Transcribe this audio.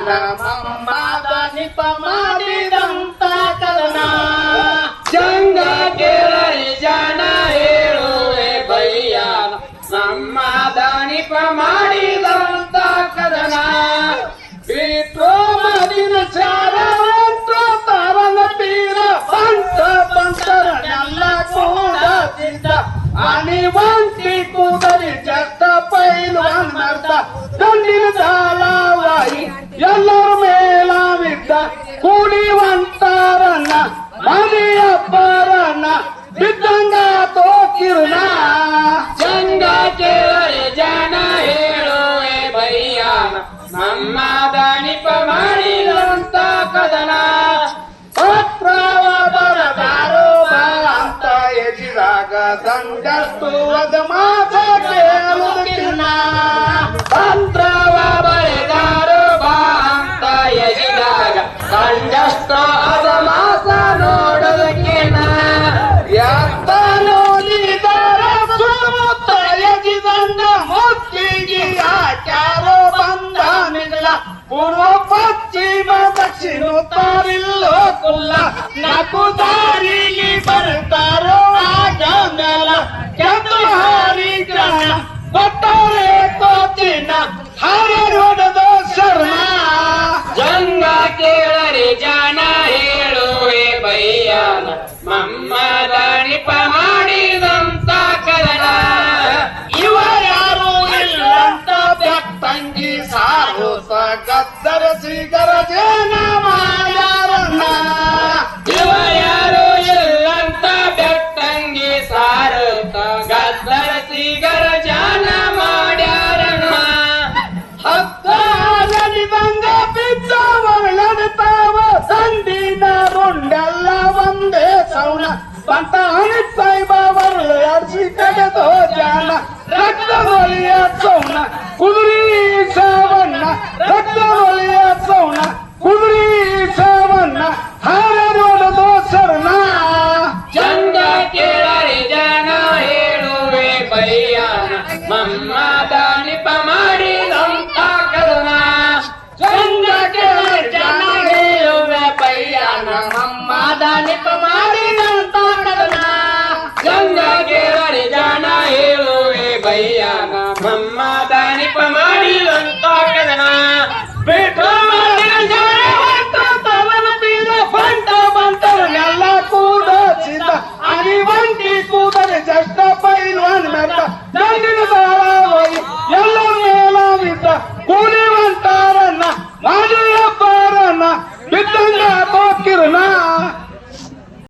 ನಮ್ಮದ ನಿಪ ಮಾಡಿದಂತ ಮೇಲಾವಿದ್ದ ಮನೆಯ ಬಾರನ್ನ ಬಿದ್ದಂಗ ತೋಕಿರುನ. ಚಂಗ ಕೇಳರಿ ಜನ ಹೇಳುವೆ ಬೈಯ ನಮ್ಮ ದಾನಿಪ ಮಾಡಿದಂತ ಕದನ. ಪತ್ರವ ಬರದಾರೋ ಬಾ ಅಂತ ಎಜಿದಾಗ ದಂಡಸ್ತು ಅದ ಮಾತ ಕೇಳುವುದಕ್ಕಿನ್ನ. ನಿಲ್ಲ ಪೂರ್ವ ಪಶ್ಚಿಮ ದಕ್ಷಿಣ ಉತ್ತರಿಲ್ಲೋ ಕುಲ್ಲ ನಾಲ್ಕು ದಾರಿಗೆ ಬರ್ತಾರೋ ಆಗ ಮೇಲ ಕೆಂದು ಹಾರಿ ಗ್ರಹಣ ಕೊಟ್ಟರೆ ತೋಚಿನ ಹಾಗೆ ಗದ್ದರ ಸಿಗರ ಜನ ಮಾಯಾರನ್ನ ಇವ ಯಾರು ಇಲ್ಲಂತ ಬೆಟ್ಟಂಗಿ ಸಾರುತ್ತ ಗದ್ದರ ಸಿಗರ ಜನ ಮಾಡ್ಯಾರಣ್ಣ ಹತ್ತಾರನಿದಂಗ ಬಿದ್ದವರು ನಡುತ್ತಾವ ಸಂದಿನ ರುಂಡೆಲ್ಲ ಒಂದೇ ಸೌಣ ಬಂತ ಅನಿತ್ತೈ ಬಾವರು ಅರ್ಸಿ ಕಡೆದೋ ಜಾನ. ರಕ್ತ ಬಲಿಯ ಸೌಣ ಕುದುರಿ ದಾನಿಪ ಮಾಡಿದಂತ ಕದನ ಚಂದ ಕೇಳರಿ ಜನ ಹೇಳುವೆ ಬಯ್ಯಾನ ಮಮ್ಮ ದಾನಿಪ ಮಾಡಿದಂತ ಕದನ ಎಲ್ಲ ಕೂಡ ಸಿದ್ಧ ಅನಿವಂತಿ ಕೂದರೆ ಜಷ್ಟ ಪೈಲ್ವಾನ್ ಮೆತ್ತ. ದಂಡಿನ ದಾಳವಾಯಿ ಎಲ್ಲ ಮೇಲಾವಿದ್ದ ಕೂಲಿವಂತಾರನ್ನ ಮಾಡಿಯಬ್ಬರನ್ನ ಬಿದ್ದಂಗ ತೋಕಿರುನ